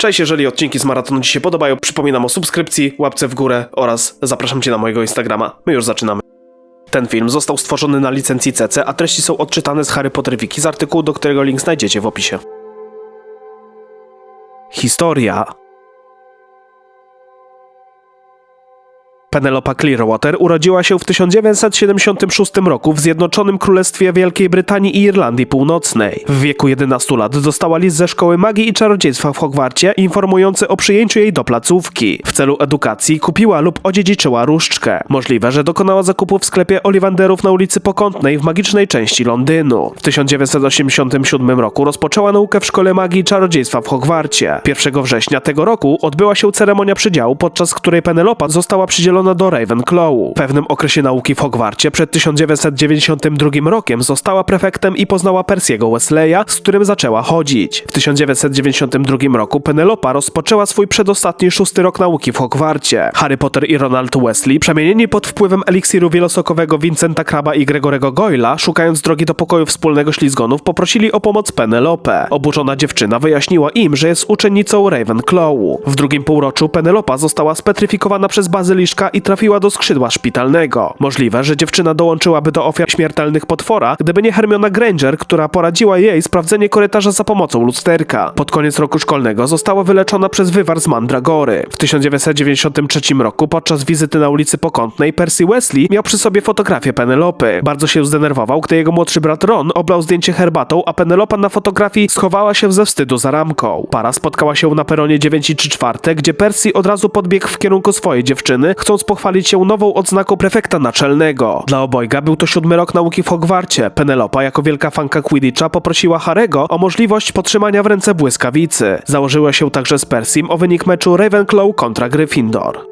Cześć, jeżeli odcinki z maratonu Ci się podobają, przypominam o subskrypcji, łapce w górę oraz zapraszam Cię na mojego Instagrama. My już zaczynamy. Ten film został stworzony na licencji CC, a treści są odczytane z Harry Potter Wiki z artykułu, do którego link znajdziecie w opisie. Historia Penelopa Clearwater urodziła się w 1976 roku w Zjednoczonym Królestwie Wielkiej Brytanii i Irlandii Północnej. W wieku 11 lat dostała list ze Szkoły Magii i Czarodziejstwa w Hogwarcie informujący o przyjęciu jej do placówki. W celu edukacji kupiła lub odziedziczyła różdżkę. Możliwe, że dokonała zakupu w sklepie Oliwanderów na ulicy Pokątnej w magicznej części Londynu. W 1987 roku rozpoczęła naukę w Szkole Magii i Czarodziejstwa w Hogwarcie. 1 września tego roku odbyła się ceremonia przydziału, podczas której Penelopa została przydzielona do Ravenclaw. W pewnym okresie nauki w Hogwarcie przed 1992 rokiem została prefektem i poznała Persiego Wesleya, z którym zaczęła chodzić. W 1992 roku Penelopa rozpoczęła swój przedostatni szósty rok nauki w Hogwarcie. Harry Potter i Ronald Wesley, przemienieni pod wpływem eliksiru wielosokowego Vincenta Kraba i Gregorego Goyla, szukając drogi do pokoju wspólnego ślizgonów, poprosili o pomoc Penelopę. Oburzona dziewczyna wyjaśniła im, że jest uczennicą Ravenclaw. W drugim półroczu Penelopa została spetryfikowana przez bazyliszka i trafiła do skrzydła szpitalnego. Możliwe, że dziewczyna dołączyłaby do ofiar śmiertelnych potwora, gdyby nie Hermiona Granger, która poradziła jej sprawdzenie korytarza za pomocą lusterka. Pod koniec roku szkolnego została wyleczona przez wywar z Mandragory. W 1993 roku podczas wizyty na ulicy Pokątnej Percy Wesley miał przy sobie fotografię Penelopy. Bardzo się zdenerwował, gdy jego młodszy brat Ron oblał zdjęcie herbatą, a Penelopa na fotografii schowała się ze wstydu za ramką. Para spotkała się na peronie 9 i 3 czwarte, gdzie Percy od razu podbiegł w kierunku swojej dziewczyny, chcąc pochwalić się nową odznaką prefekta naczelnego. Dla obojga był to siódmy rok nauki w Hogwarcie. Penelopa, jako wielka fanka Quidditcha, poprosiła Harego o możliwość podtrzymania w ręce błyskawicy. Założyła się także z Persim o wynik meczu Ravenclaw kontra Gryffindor.